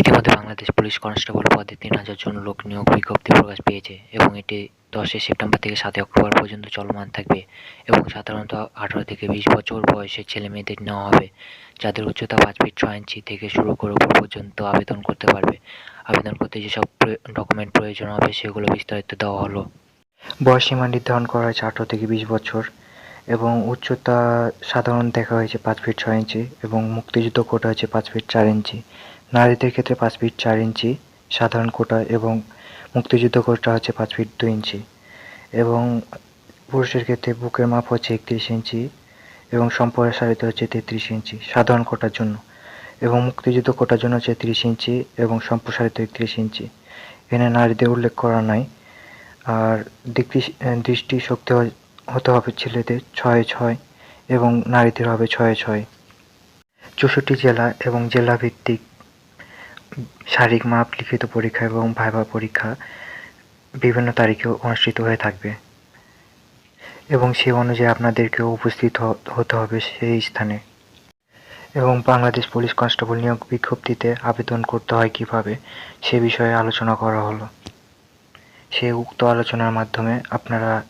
ইতিমধ্যে Bangladesh police constable পদে তিন হাজার জন লোক নিয়োগ বিজ্ঞপ্তি প্রকাশ পেয়েছে এবং এটি দশই সেপ্টেম্বর থেকে সাতই অক্টোবর পর্যন্ত চলমান থাকবে এবং সাধারণত আঠারো থেকে বিশ বছর বয়সের ছেলে মেয়েদের নেওয়া হবে, যাদের উচ্চতা পাঁচ ফিট ছয় ইঞ্চি থেকে শুরু করে উপর পর্যন্ত আবেদন করতে পারবে। আবেদন করতে যেসব ডকুমেন্ট প্রয়োজন হবে, সেগুলো বিস্তারিত দেওয়া হলো। বয়সীমা নির্ধারণ করা হয়েছে আঠারো থেকে বিশ বছর এবং উচ্চতা সাধারণ দেখা হয়েছে পাঁচ ফিট ছয় ইঞ্চি এবং মুক্তিযুদ্ধ কোটা হয়েছে পাঁচ ফিট চার ইঞ্চি। নারীদের ক্ষেত্রে পাঁচ ফিট চার ইঞ্চি, সাধারণ কোটা এবং মুক্তিযুদ্ধ কোটা হচ্ছে পাঁচ ফিট দুই ইঞ্চি এবং পুরুষের ক্ষেত্রে বুকের মাপ হচ্ছে একত্রিশ ইঞ্চি এবং সম্প্রসারিত হচ্ছে তেত্রিশ ইঞ্চি সাধারণ কোটার জন্য এবং মুক্তিযুদ্ধ কোটার জন্য হচ্ছে তিরিশ ইঞ্চি এবং সম্প্রসারিত একত্রিশ ইঞ্চি। এখানে নারীদের উল্লেখ করা নাই। আর দৃষ্টি শক্তি হতে হবে ছেলেদের ছয় ছয় এবং নারীদের হবে ছয় ছয়। চৌষট্টি জেলা এবং জেলা ভিত্তিক শারীরিক মাপ, লিখিত পরীক্ষা এবং ভাইভা পরীক্ষা বিভিন্ন তারিখে অনুষ্ঠিত হয়ে থাকবে। এবং সেই অনুযায়ী আপনাদেরকে উপস্থিত হতে হবে সেই স্থানে। এবং বাংলাদেশ পুলিশ কনস্টেবল নিয়োগ বিজ্ঞপ্তিতে আবেদন করতে হয় কীভাবে, সে বিষয়ে আলোচনা করা হলো। সেই উক্ত আলোচনার মাধ্যমে আপনারা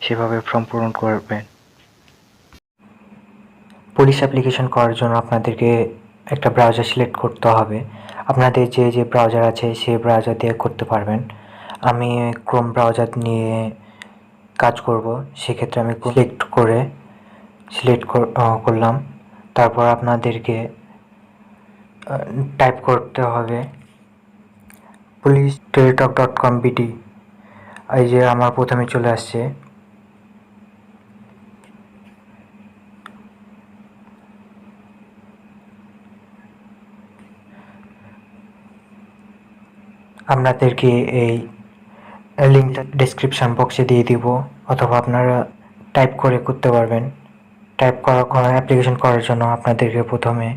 সেভাবে ফর্ম পূরণ করবেন। পুলিশ অ্যাপ্লিকেশন করার জন্য আপনাদেরকে একটা ব্রাউজার সিলেক্ট করতে হবে। আপনাদের যে যে ব্রাউজার আছে, সেই ব্রাউজার দিয়ে করতে পারবেন। আমি ক্রোম ব্রাউজার নিয়ে কাজ করব। সেক্ষেত্রে আমি সিলেক্ট করে সিলেক্ট করলাম। তারপর আপনাদেরকে টাইপ করতে হবে police teletalk dot com BD এই যে আমার প্রথমে চলে আসছে। আপনাদেরকে এই লিঙ্কটা ডিসক্রিপশন বক্সে দিয়ে দিব, অথবা আপনারা টাইপ করে করতে পারবেন। টাইপ করা অ্যাপ্লিকেশন করার জন্য আপনাদেরকে প্রথমে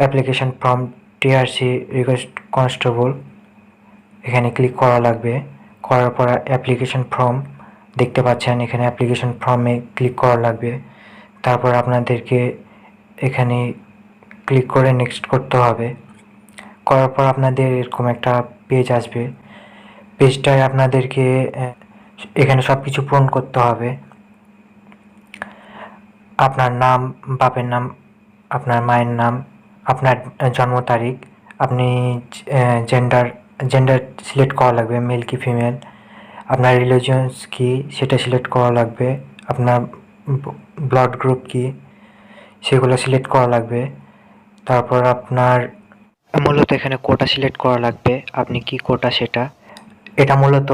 application form TRC request constable এখানে ক্লিক করা লাগবে। করার পর অ্যাপ্লিকেশন ফর্ম দেখতে পাচ্ছেন, এখানে অ্যাপ্লিকেশন ফর্মে ক্লিক করা লাগবে। তারপর আপনাদেরকে এখানে ক্লিক করে নেক্সট করতে হবে। করার পর আপনাদের এরকম একটা পেজ আসবে। পেজটায় আপনাদেরকে এখানে সব কিছু পূরণ করতে হবে। আপনার নাম, বাপের নাম, আপনার মায়ের নাম, আপনার জন্ম তারিখ, আপনি জেন্ডার জেন্ডার সিলেক্ট করা লাগবে মেল কি ফিমেল আপনার রিলিজিয়ন্স কি, সেটা সিলেক্ট করা লাগবে, আপনার ব্লাড গ্রুপ কি, সেগুলো সিলেক্ট করা লাগবে। তারপর আপনার মূলত এখানে কোটা সিলেক্ট করা লাগবে। আপনি কি কোটা সেটা? এটা মূলত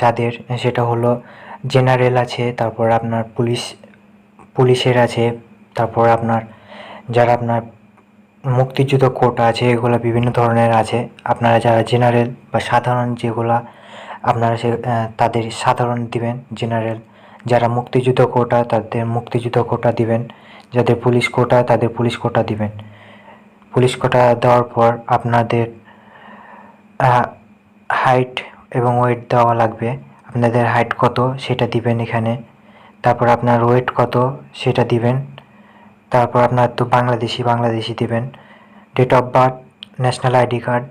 যাদের, সেটা হলো জেনারেল আছে, তারপর আপনার পুলিশ পুলিশের আছে, তারপর আপনার, যারা আপনার মুক্তিযুদ্ধ কোটা আছে, এগুলো বিভিন্ন ধরনের আছে। আপনারা যারা জেনারেল বা সাধারণ যেগুলা আপনারা সে তাদের সাধারণ দিবেন জেনারেল যারা মুক্তিযুদ্ধ কোটা তাদের মুক্তিযুদ্ধ কোটা দিবেন। যাদের পুলিশ কোটা তাদের পুলিশ কোটা দিবেন। পুলিশ কোটা দেওয়ার পর আপনাদের হাইট এবং ওয়েট দেওয়া লাগবে। আপনাদের হাইট কত সেটা দিবেন এখানে। তারপর আপনার ওয়েট কত সেটা দিবেন। তারপর আপনার তো বাংলাদেশি বাংলাদেশি দিবেন। Date of birth national ID card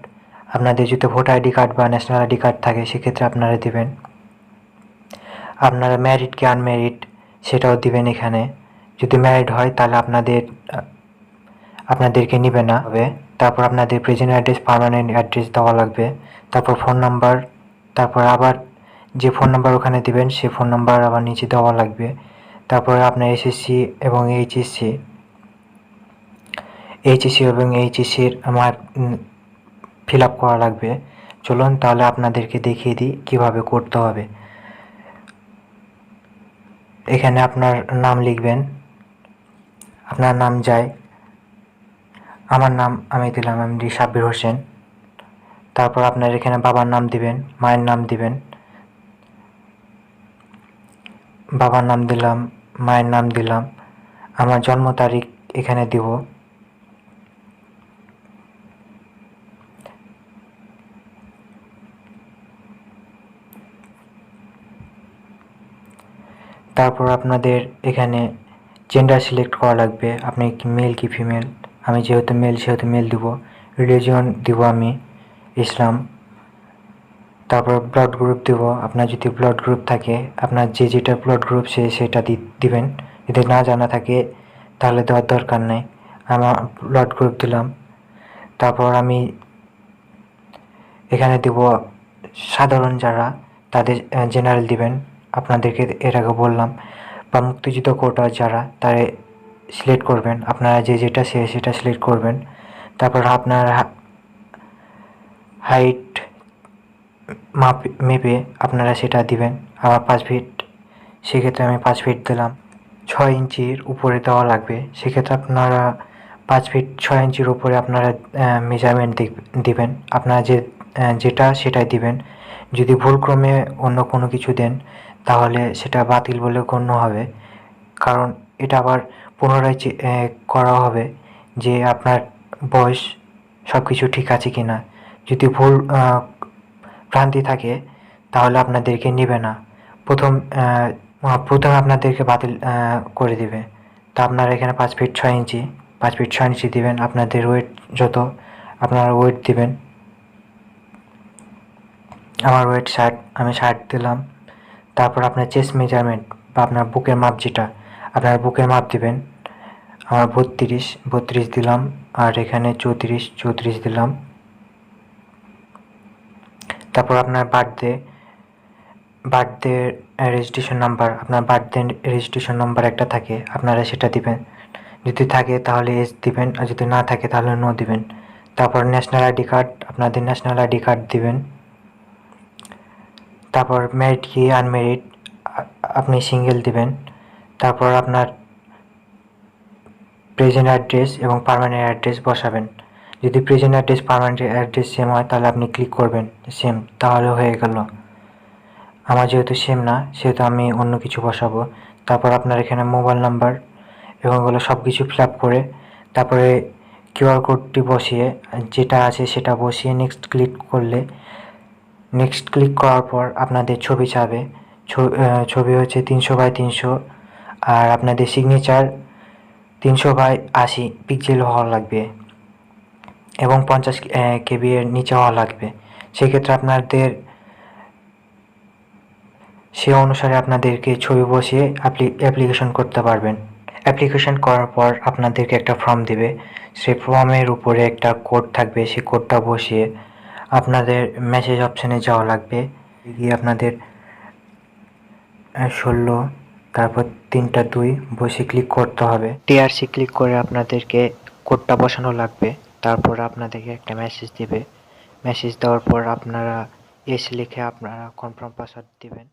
আপনাদের যদি ভোটার আইডি কার্ড বা ন্যাশনাল আইডি কার্ড থাকে, সেক্ষেত্রে আপনারা দিবেন। আপনারা ম্যারিড কি আনম্যারিড সেটাও দিবেন এখানে। যদি ম্যারিড হয়, তাহলে আপনাদের আপনাদেরকে নিবে না হবে। তারপর আপনাদের প্রেজেন্ট অ্যাড্রেস পার্মানেন্ট অ্যাড্রেস দেওয়া লাগবে। তারপর ফোন নাম্বার তারপর আবার যে ফোন নাম্বার ওখানে দিবেন সেই ফোন নাম্বার আবার নিচে দেওয়া লাগবে। তারপর আপনার এসএসসি এবং এইচএসসি এইচএসসি এবং এইচএসসির আমার ফিল আপ করা লাগবে। চলুন তাহলে আপনাদেরকে দেখিয়ে দিই কীভাবে করতে হবে। এখানে আপনার নাম লিখবেন। আপনার নাম যায়। আমার নাম আমি দিলাম এমডি সাব্বির হোসেন। তারপর আপনার এখানে বাবার নাম দিবেন, মায়ের নাম দিবেন। বাবার নাম দিলাম, মায়ের নাম দিলাম। আমার জন্ম তারিখ এখানে দিব। তারপর আপনাদের এখানে জেন্ডার সিলেক্ট করা লাগবে। আপনি কি মেল কি ফিমেল আমি যেহেতু মেল, সেহেতু মেল দিব। রিলিজিয়ন দিব আমি ইসলাম তারপর ব্লাড গ্রুপ দিব। আপনার যদি ব্লাড গ্রুপ থাকে, আপনার যে যেটা ব্লাড গ্রুপ সে সেটা দিবেন। যদি না জানা থাকে, তাহলে দেওয়ার দরকার নেই। আমার ব্লাড গ্রুপ দিলাম। তারপর আমি এখানে দিব, সাধারণ যারা, তাদের জেনারেল দিবেন। আপনাদেরকে এর আগে বললাম। বা মুক্তিযুদ্ধ কোটা যারা, তারা সিলেক্ট করবেন। আপনারা যে যেটা সে সেটা সিলেক্ট করবেন। তারপর আপনার হাইট মাপ, মেপে আপনারা সেটা দিবেন। আবার পাঁচ ফিট সেক্ষেত্রে আমি পাঁচ ফিট দিলাম। ছয় ইঞ্চির উপরে দেওয়া লাগবে। সেক্ষেত্রে আপনারা পাঁচ ফিট ছয় ইঞ্চির উপরে আপনারা মেজারমেন্ট দিবেন। আপনারা যে যেটা সেটাই দিবেন। যদি ভুলক্রমে অন্য কোনো কিছু দেন, তাহলে সেটা বাতিল বলে গণ্য হবে। কারণ এটা আবার পুনরায় করা হবে যে আপনার বয়স সব কিছু ঠিক আছে কি না যদি ভুল ভ্রান্তি থাকে, তাহলে আপনাদেরকে নেবে না। প্রথম প্রথম আপনাদেরকে বাতিল করে দিবে। তা আপনারা এখানে পাঁচ ফিট ছয় ইঞ্চি, পাঁচ ফিট ছয় ইঞ্চি দিবেন। আপনাদের ওয়েট যত, আপনারা ওয়েট দিবেন। আমার ওয়েট ষাট, আমি ষাট দিলাম। তারপর আপনার চেস্ট মেজারমেন্ট বা আপনার বুকের মাপ যেটা আপনার বুকের মাপ দিবেন। আমার বত্রিশ বত্রিশ দিলাম, আর এখানে চৌত্রিশ চৌত্রিশ দিলাম। তারপর আপনার বার্থডে বার্থডে রেজিস্ট্রেশন নাম্বার আপনার বার্থডে রেজিস্ট্রেশন নাম্বার একটা থাকে, আপনারা সেটা দিবেন। যদি থাকে তাহলে এস দিবেন, আর যদি না থাকে তাহলে নো দিবেন। তারপর ন্যাশনাল আইডি কার্ড আপনাদের ন্যাশনাল আইডি কার্ড দিবেন। তারপর মেরিট কি আনমেরিট আপনি সিঙ্গেল দিবেন। তারপর আপনার প্রেজেন্ট অ্যাড্রেস এবং পার্মানেন্ট অ্যাড্রেস বসাবেন। যদি present address permanent address same হয়, তাহলে আপনি ক্লিক করবেন সেম তাহলে হয়ে গেল। আমার যেহেতু সেম না, সেহেতু আমি অন্য কিছু বসাবো। তারপর আপনার এখানে মোবাইল নাম্বার এবং এগুলো সব কিছু ফিল আপ করে, তারপরে কিউআর কোডটি বসিয়ে, যেটা আছে সেটা বসিয়ে নেক্সট ক্লিক করলে নেক্সট ক্লিক করার পর আপনাদের ছবি চাবে। ছবি হচ্ছে তিনশো বাই তিনশো। আর আপনাদের সিগনেচার তিনশো বাই আশি পিক্সেল হওয়া লাগবে এবং পঞ্চাশ কেবি এর নিচে হওয়া লাগবে। সেক্ষেত্রে আপনাদের সে অনুসারে আপনাদেরকে ছবি বসিয়ে অ্যাপ্লিকেশন করতে পারবেন। অ্যাপ্লিকেশন করার পর আপনাদেরকে একটা ফর্ম দিবে। সেই ফর্মের উপরে একটা কোড থাকবে। সেই কোডটা বসিয়ে আপনাদের মেসেজ অপশানে যাওয়া লাগবে। গিয়ে আপনাদের ষোলো তারপর তিনটা দুই, বসে ক্লিক করতে হবে। টিআরসি ক্লিক করে আপনাদেরকে কোডটা বসানো লাগবে। তারপর আপনাদেরকে একটা মেসেজ দেবে। মেসেজ দেওয়ার পর আপনারা এস লিখে আপনারা কনফার্ম পাসওয়ার্ড দিবেন।